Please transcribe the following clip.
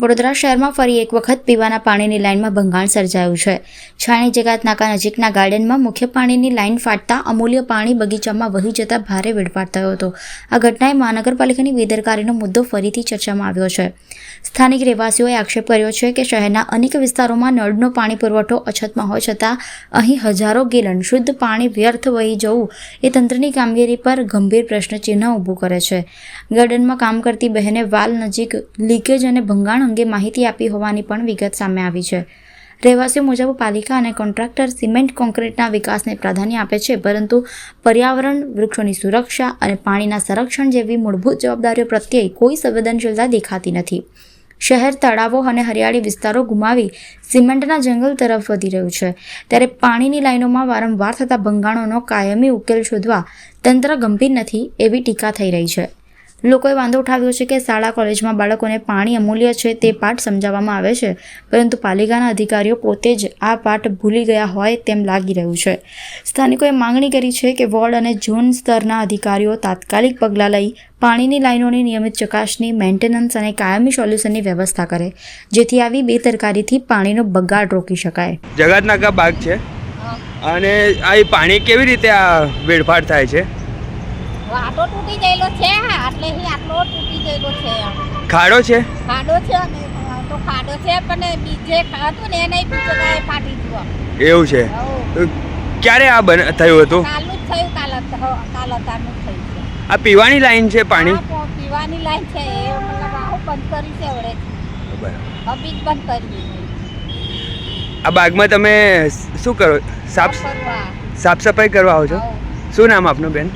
વડોદરા શહેરમાં ફરી એક વખત પીવાના પાણીની લાઇનમાં ભંગાણ સર્જાયું છે. છાણી જગાત નાકા નજીકના ગાર્ડનમાં મુખ્ય પાણીની લાઇન ફાટતા અમૂલ્ય પાણી બગીચામાં વહી જતા ભારે વેડફાટ થયો હતો. આ ઘટનાએ મહાનગરપાલિકાની બેદરકારીનો મુદ્દો ફરીથી ચર્ચામાં આવ્યો છે. સ્થાનિક રહેવાસીઓએ આક્ષેપ કર્યો છે કે શહેરના અનેક વિસ્તારોમાં નળનો પાણી પુરવઠો અછતમાં હોય છતાં અહીં હજારો ગેલન શુદ્ધ પાણી વ્યર્થ વહી જવું એ તંત્રની કામગીરી પર ગંભીર પ્રશ્નચિહ્ન ઊભું કરે છે. ગાર્ડનમાં કામ કરતી બહેને વાલ નજીક લીકેજ અને ભંગાણ અંગે માહિતી આપી હોવાની પણ વિગત સામે આવી છે. રહેવાસીઓ મુજબ પાલિકા અને કોન્ટ્રાક્ટર સિમેન્ટ કોન્ક્રીટના વિકાસને પ્રાધાન્ય આપે છે, પરંતુ પર્યાવરણ, વૃક્ષોની સુરક્ષા અને પાણીના સંરક્ષણ જેવી મૂળભૂત જવાબદારીઓ પ્રત્યે કોઈ સંવેદનશીલતા દેખાતી નથી. શહેર, તળાવો અને હરિયાળી વિસ્તારો ગુમાવી સિમેન્ટના જંગલ તરફ વધી રહ્યું છે. ત્યારે પાણીની લાઈનોમાં વારંવાર થતા ભંગાણોનો કાયમી ઉકેલ શોધવા તંત્ર ગંભીર નથી એવી ટીકા થઈ રહી છે. લોકોએ વાંધો ઉઠાવ્યો છે કે શાળા કોલેજમાં બાળકોને પાણી અમૂલ્ય છે તે પાઠ સમજાવવામાં આવે છે પરંતુ પાલિકાના અધિકારીઓ પોતે જ આ પાઠ ભૂલી ગયા હોય તેમ લાગી રહ્યું છે. સ્થાનિકોએ માંગણી કરી છે કે વોર્ડ અને ઝોન સ્તરના અધિકારીઓ તાત્કાલિક પગલાં લઈ પાણીની લાઈનોની નિયમિત ચકાસણી મેન્ટેનન્સ અને કાયમી સોલ્યુશનની વ્યવસ્થા કરે જેથી આવી બેદરકારીથી પાણીનો બગાડ રોકી શકાય. જગતનાકા બાગ છે. અને આ પાણી કેવી રીતે આ વેડફાટ થાય છે? આટલો તૂટી ગયેલો છે એટલે હી આટલો તૂટી ગયેલો છે. ખાડો છે? ખાડો છે અને તો ખાડો છે પણ બીજે હતું ને એને બીજો ગાય ફાટી ગયો એવું છે. ક્યારે આ બન થયું હતું? કાલનું જ થયું કાલ કાલ જ થયું છે. આ પીવાની લાઈન છે પાણી? પીવાની લાઈન છે એ મતલબ આવું બંધ કરી છે હવે હવે જ બંધ કરી આ બાગમાં તમે શું કરો? સાફ સાફ સફાઈ કરવા આવો છો? શું નામ આપનું બેન?